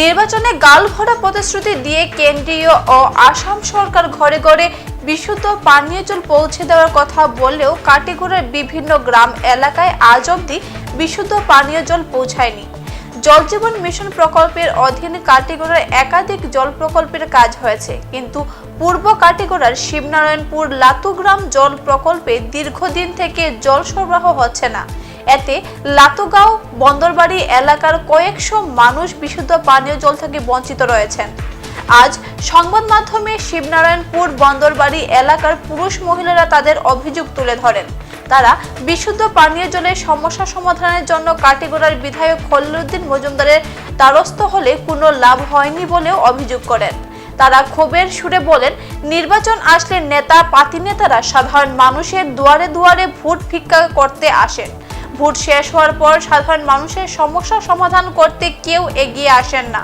নির্বাচনে গাল ভরা প্রতিশ্রুতি দিয়ে কেন্দ্রীয় ও আসাম সরকার ঘরে ঘরে বিশুদ্ধ পানীয় জল পৌঁছে দেওয়ার কথা বললেও কাটিগড়ার বিভিন্ন গ্রাম এলাকায় আজ অবধি বিশুদ্ধ পানীয় জল পৌঁছায়নি। জল জীবন মিশন প্রকল্পের অধীনে কাটিগড়ার একাধিক জল প্রকল্পের কাজ হয়েছে। কিন্তু পূর্ব কাটিগড়ার শিবনারায়ণপুর লাতুগ্রাম জল প্রকল্পে দীর্ঘদিন থেকে জল সরবরাহ হচ্ছে না। এতে লাতুগাঁও, বন্দরবাড়ি এলাকার কয়েকশো মানুষ বিশুদ্ধ পানীয় জল থেকে বঞ্চিত রয়েছেন। আজ সংবাদ মাধ্যমে শিবনারায়ণপুর বন্দরবাড়ি এলাকার পুরুষ মহিলারা তাদের অভিযোগ তুলে ধরেন। তারা বিশুদ্ধ পানীয় জলের সমস্যা সমাধানের জন্য কাটিগড়ার বিধায়ক খলিলুদ্দিন মজুমদারের দ্বারস্থ হলে কোনো লাভ হয়নি বলেও অভিযোগ করেন। তারা ক্ষোভের সুরে বলেন, নির্বাচন আসলে নেতা পাতি নেতারা সাধারণ মানুষের দুয়ারে দুয়ারে ভোট ভিক্ষা করতে আসেন। ভোট শেষ হওয়ার পর সাধারণ মানুষের সমস্যা সমাধান করতে কেউ এগিয়ে আসেন না।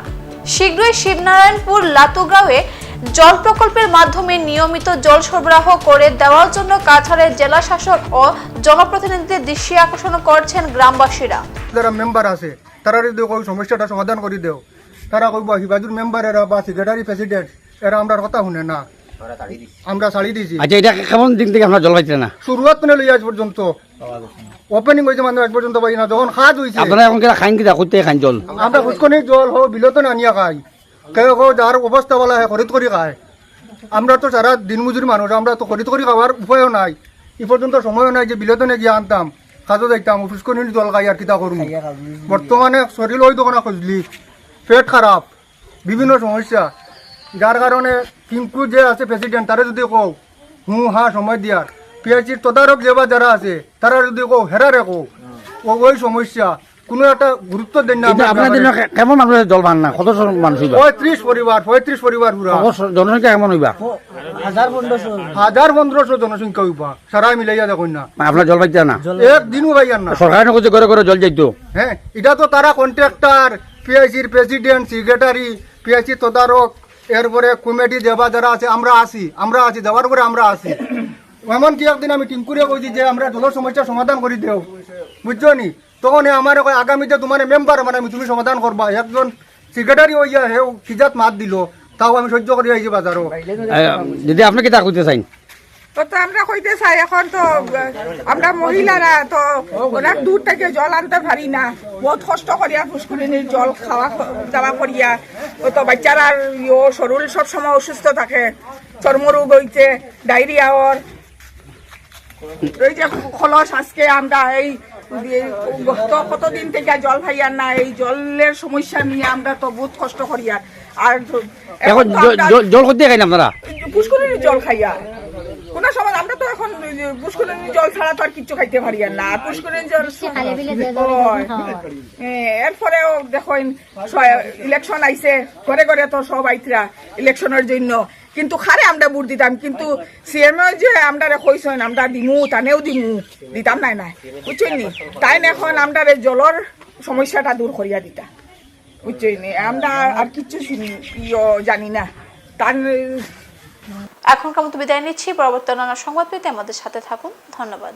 শীঘ্রই শিবনারায়ণপুর লাতুগাঁওয়ে জল প্রকল্পের মাধ্যমে নিয়মিত জল সরবরাহ করে দেওয়ার জন্য কাছাড়ের জেলা শাসক ও জনপ্রতিনিধিদের দৃষ্টি আকর্ষণ করছেন গ্রামবাসীরা। যারা মেম্বার আছে তারা যদি ওই সমস্যাটা সমাধান করে দেও। তারা কইব হিবাজুর মেম্বার এরা বা সেক্রেটারি প্রেসিডেন্ট এরা আমরা কথা শুনে না। আমরা ছাড়ি দিয়েছি আচ্ছা এটা কেমন দিন থেকে আমরা জল পাইছে না? শুরুয়াত মানে লই আজ পর্যন্ত। ওপেনিং হয়েছে মানে আজ পর্যন্ত পাই না যখন খাজ হয়েছে। আপনারা এখন কিনা খাইন কিনা করতে খাইন জল? আমরা ফুচকনি জল হো বিলত আনিয়া খাই। কেউ কেউ যার অবস্থা বলা হয় খরিদ করে খায়। আমরা তো সারা দিনমজুরি মানুষ আমরা তো খরিদ করে খাওয়ার উপায়ও নাই। এই পর্যন্ত সময়ও নাই যে বিলতনে গিয়ে আনতাম খাজো যাইতাম ফুচকনি জল খাই আর কিতা করুন বর্তমানে শরীর ওই দোকানে খুঁজলি পেট খারাপ বিভিন্ন সমস্যা। যার কারণে কিঙ্কু যে আছে প্রেসিডেন্ট তারা যদি কও হু হা সময় দিয়ার। পিএইচির তদারক যেবা যারা আছে তারা যদি কও হেরারে ও ওই সমস্যা কোনো একটা গুরুত্ব দেন না ব্যাপারে। কেমন আপনার জল পান না কত মানুষ পঁয়ত্রিশ পরিবার পঁয়ত্রিশ পরিবার জনসংখ্যা কেমন হইবা? হাজার পনেরোশো জনসংখ্যা হইবা। সারা মিলাইয়া দেখুন না। আপনার জল পাইতে না? একদিনও ভাইয়ার না। সরকার নগর ঘরে ঘরে জল যাইতো হ্যাঁ এটা তো তারা কন্ট্রাক্টর পিআইসির প্রেসিডেন্ট সেক্রেটারি পিআইসি তদারক এরপরে কমিটি দেবা যারা আছে আমরা আসি আমরা আছি দেওয়ার পরে আমরা আসি এমন কি একদিন আমি টিঙ্কুরে কইছি যে আমরা জলের সমস্যা সমাধান করে দেও। বুঝছ নি? তখন আমার কয় আগামীতে তোমার মেম্বার মানে আমি তুমি সমাধান করবা। একজন সেক্রেটারি হইয়া হেও খিজাত মাত দিল। তাও আমি সহ্য করে আইছি বাজারও। যদি আপনি কি তা করতে চাইন তো আমরা কইতে চাই এখন তো আমরা মহিলারা তো অনেক দূর থেকে জল আনতে পারি না। বহুত কষ্ট করিয়া পুষ্করিণীর জল খাওয়া দাওয়া করিয়া। ও তো বাচ্চারা শরীর সব সময় অসুস্থ থাকে। চর্মরোগ হইছে ডায়রিয়া ওর এই যে খলস আজকে আমরা এই গত কতদিন থেকে জল ভাইয়ার না এই জলের সমস্যা নিয়ে আমরা তো বহুত কষ্ট করিয়া আর। এখন জল করতে খাইন আপনারা? পুষ্করিণীর জল খাইয়া কোন সময় আমরা তো এখন পুষ্করিণীর জল ছাড়া তো আর কিচ্ছু খাইতে পারি আর না। পুষ্করিণীর জল হ্যাঁ, এরপরেও দেখেন ইলেকশন আইছে ঘরে ঘরে তো সব আইতরা ইলেকশনের জন্য। কিন্তু খারে আমরা বুট দিতাম, কিন্তু সিএম যে আমরা কইছেন আমরা দিমু, তানেও দিমু, দিতাম নাই নাই, বুঝছেন নি? তাই এখন আমরা জলের সমস্যাটা দূর করিয়া দিতা, বুঝছেন নি? আমরা আর কিচ্ছু জানি না। তার এখনকার মতো বিদায় নিচ্ছি, পরবর্তী অন্যান্য সংবাদ পেতে আমাদের সাথে থাকুন, ধন্যবাদ।